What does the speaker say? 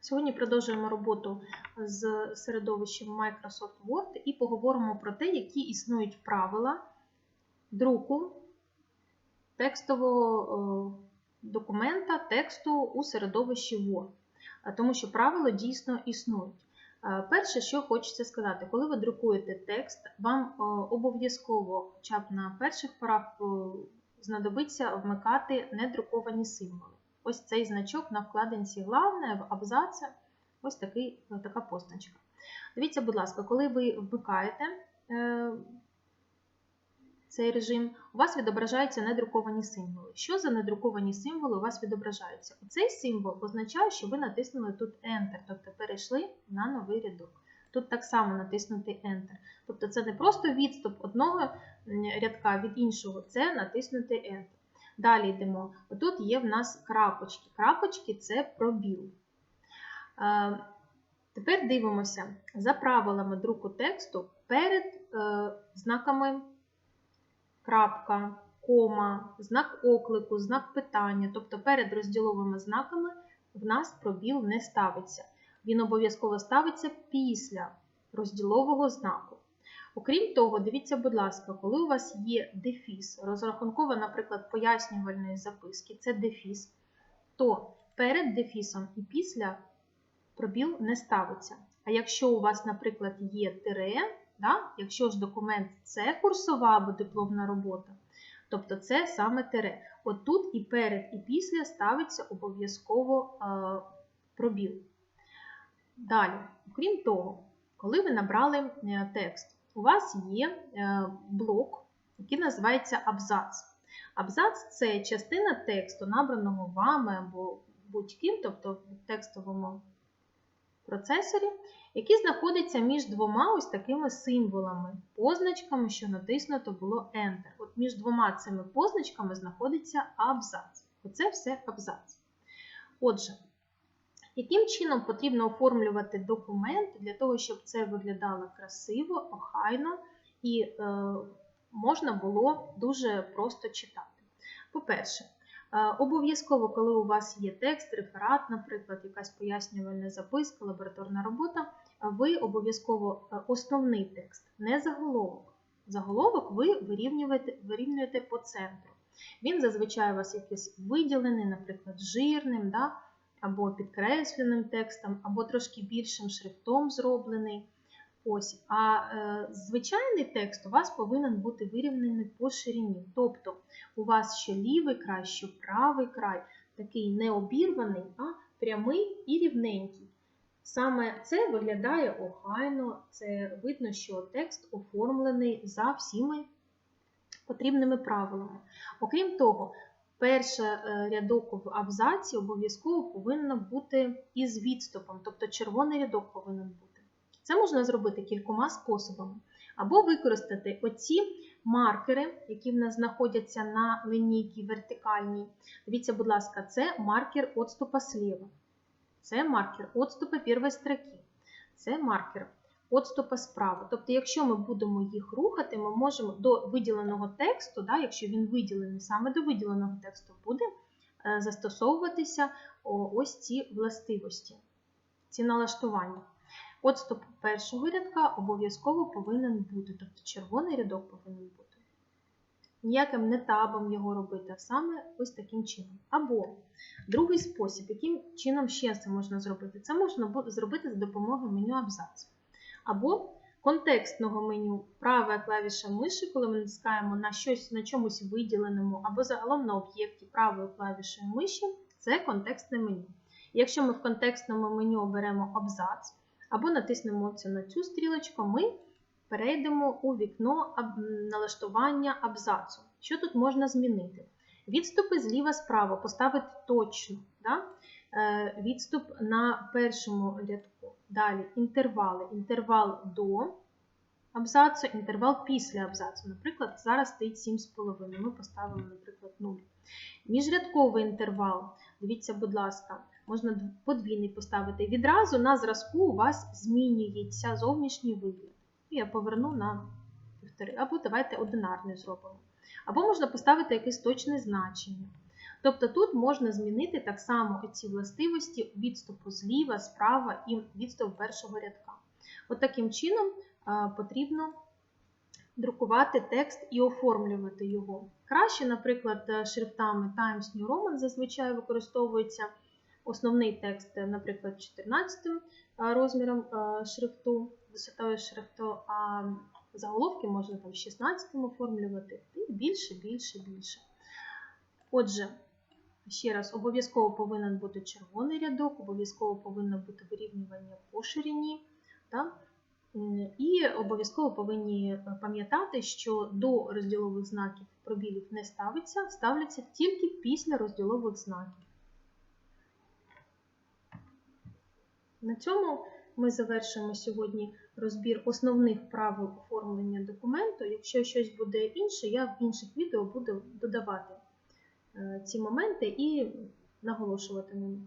Сьогодні продовжуємо роботу з середовищем Microsoft Word і поговоримо про те, які існують правила друку текстового е, документа, тексту у середовищі Word. Е, Тому що правила дійсно існують. Е, Перше, що хочеться сказати, коли ви друкуєте текст, вам обов'язково, хоча б на перших порах, знадобиться вмикати недруковані символи. Ось цей значок на вкладинці главне в абзаці, ось такий, така позначка. Дивіться, будь ласка, коли ви вмикаєте е, цей режим, у вас відображаються недруковані символи. Що за недруковані символи у вас відображаються? Цей символ означає, що ви натиснули тут Enter, тобто перейшли на новий рядок. Тут так само натиснути Enter. Тобто це не просто відступ одного рядка від іншого, це натиснути Enter. Далі йдемо. Тут є в нас крапочки. Крапочки це пробіл. Е, Тепер дивимося за правилами друку тексту перед е, знаками крапка, кома, знак оклику, знак питання, тобто перед розділовими знаками в нас пробіл не ставиться. Він обов'язково ставиться після розділового знаку. Окрім того, дивіться, будь ласка, коли у вас є дефіс, розрахункова, наприклад, пояснювальної записки, це дефіс, то перед дефісом і після пробіл не ставиться. А якщо у вас, наприклад, є тире, да, якщо ж документ це курсова або дипломна робота, тобто це саме тире. От тут і перед, і після ставиться обов'язково е, пробіл. Далі, окрім того, коли ви набрали е, текст, у вас є е, блок, який називається абзац. Абзац це частина тексту, набраного вами або будь-ким, тобто в текстовому процесорі, який знаходиться між двома ось такими символами, позначками, що натиснуто було Enter. От між двома цими позначками знаходиться абзац. Оце все абзац. Отже, яким чином потрібно оформлювати документ для того, щоб це виглядало красиво, охайно і е, можна було дуже просто читати? По-перше, е, обов'язково, коли у вас є текст, реферат, наприклад, якась пояснювальна записка, лабораторна робота, ви обов'язково е, основний текст, не заголовок. Заголовок ви вирівнюєте, вирівнюєте по центру. Він зазвичай у вас якийсь виділений, наприклад, жирним, да? Або підкресленим текстом, або трошки більшим шрифтом зроблений. Ось. А е, звичайний текст у вас повинен бути вирівнений по ширині. Тобто у вас що лівий край, що правий край, такий не обірваний, а прямий і рівненький. Саме це виглядає охайно, це видно, що текст оформлений за всіми потрібними правилами. Окрім того, перший рядок в абзаці обов'язково повинен бути із відступом, тобто червоний рядок повинен бути. Це можна зробити кількома способами. Або використати оці маркери, які в нас знаходяться на лінійці вертикальній. Дивіться, будь ласка, це маркер отступа сліва. Це маркер отступа першої строки. Це маркер отступа справа. Тобто, якщо ми будемо їх рухати, ми можемо до виділеного тексту, да, якщо він виділений саме до виділеного тексту, буде е, застосовуватися ось ці властивості, ці налаштування. Отступ першого рядка обов'язково повинен бути, тобто червоний рядок повинен бути. Ніяким не табом його робити, а саме ось таким чином. Або другий спосіб, яким чином ще це можна зробити, це можна зробити за допомогою меню абзац. Або контекстного меню права клавіша миші, коли ми натискаємо на щось на чомусь виділеному, або загалом на об'єкті правою клавішою миші, це контекстне меню. Якщо ми в контекстному меню оберемо абзац, або натиснемо на цю стрілочку, ми перейдемо у вікно налаштування абзацу. Що тут можна змінити? Відступи зліва справа поставити точно. Да? Відступ на першому рядку. Далі інтервали. Інтервал до абзацу, інтервал після абзацу. Наприклад, зараз стоїть 7,5. Ми поставили, наприклад, 0. Міжрядковий інтервал. Дивіться, будь ласка, можна подвійний поставити. Відразу на зразку у вас змінюється зовнішній вигляд. Я поверну на півтори. Або давайте одинарний зробимо. Або можна поставити якесь точне значення. Тобто тут можна змінити так само ці властивості відступу зліва, справа і відступ першого рядка. От таким чином потрібно друкувати текст і оформлювати його. Краще, наприклад, шрифтами Times New Roman зазвичай використовується основний текст, наприклад, 14 е, розміром шрифту, висотою шрифту, а заголовки можна там 16 оформлювати і більше, більше, більше. Отже, ще раз, обов'язково повинен бути червоний рядок, обов'язково повинно бути вирівнювання по ширині. Так? І обов'язково повинні е, пам'ятати, що до розділових знаків пробілів не ставиться, ставляться тільки після розділових знаків. На цьому ми завершимо сьогодні розбір основних правил оформлення документу. Якщо щось буде інше, я в інших відео буду додавати ці моменти і наголошувати на них.